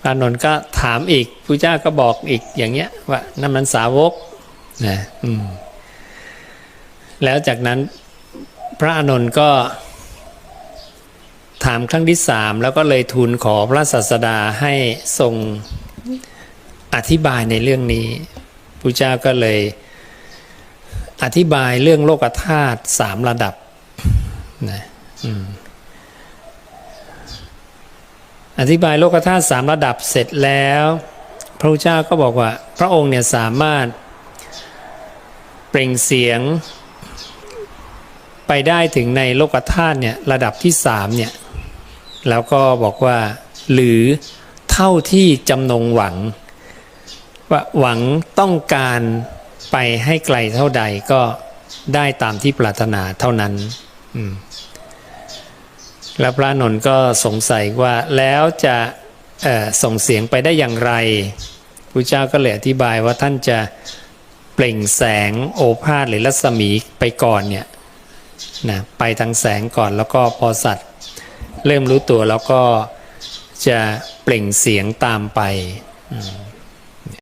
พระอนนท์ก็ถามอีกพระเจ้าก็บอกอีกอย่างเงี้ยว่านั่นมันสาวกนะอืมแล้วจากนั้นพระอนนท์ก็ถามครั้งที่สามแล้วก็เลยทูลขอพระศาสดาให้ทรงอธิบายในเรื่องนี้พระเจ้าก็เลยอธิบายเรื่องโลกธาตุสามระดับนะอืม อธิบายโลกธาตุสามระดับเสร็จแล้ว พระพุทธเจ้าก็บอกว่า พระองค์เนี่ยสามารถเปล่งเสียง ไปได้ถึงในโลกธาตุเนี่ยระดับที่สามเนี่ยแล้วก็บอกว่า หรือเท่าที่จำนงหวัง ว่าหวังต้องการไปให้ไกลเท่าใดก็ได้ตามที่ปรารถนาเท่านั้น อืม แล้วพระนนท์ก็สงสัยว่าแล้วจะส่งเสียงไปได้อย่างไรพระเจ้าก็เลยอธิบายว่าท่านจะเปล่งแสงโอภาสหรือรัศมีไปก่อนเนี่ยนะไปทางแสงก่อนแล้วก็พอสัตว์ เริ่มรู้ตัวแล้วก็จะเปล่งเสียงตามไป